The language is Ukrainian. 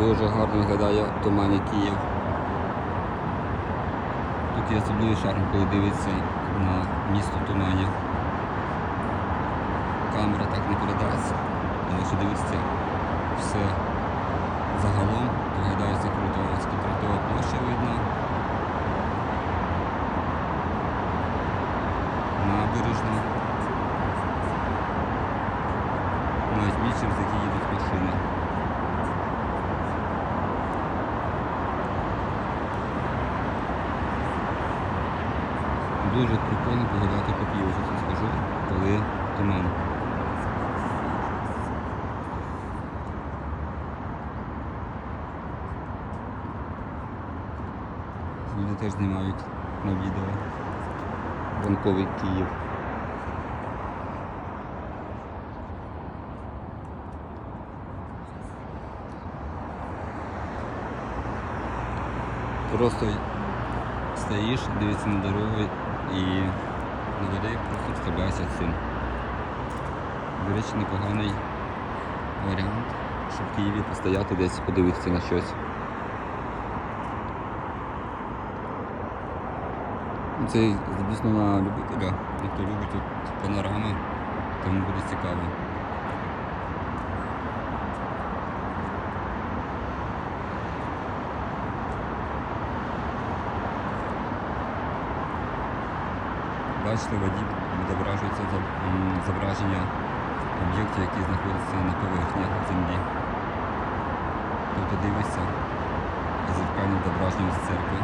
Дуже гарно виглядає в тумані Київ. Тут є особливий шарм, коли дивиться на місто в тумані. Камера так не передасть, але якщо дивитися все загалом, то виглядає це круто. Контрактова площа видно. Набережна. Навіть місць, через Дуже прикольно погуляти по Києву, чесно скажу, коли туман. Люди теж знімають на відео. Ранковий Київ. Просто стоїш, дивишся на дорогу і на людей просто розслабляєшся цим. До речі, непоганий варіант, щоб в Києві постояти десь подивитися на щось. Це, звісно, на любителя, хто любить тут панорами, тому буде цікаво. Бачите, воді відображується зображення об'єктів, які знаходяться на поверхні землі. Тобто дивишся зеркальним зображенням з церкви.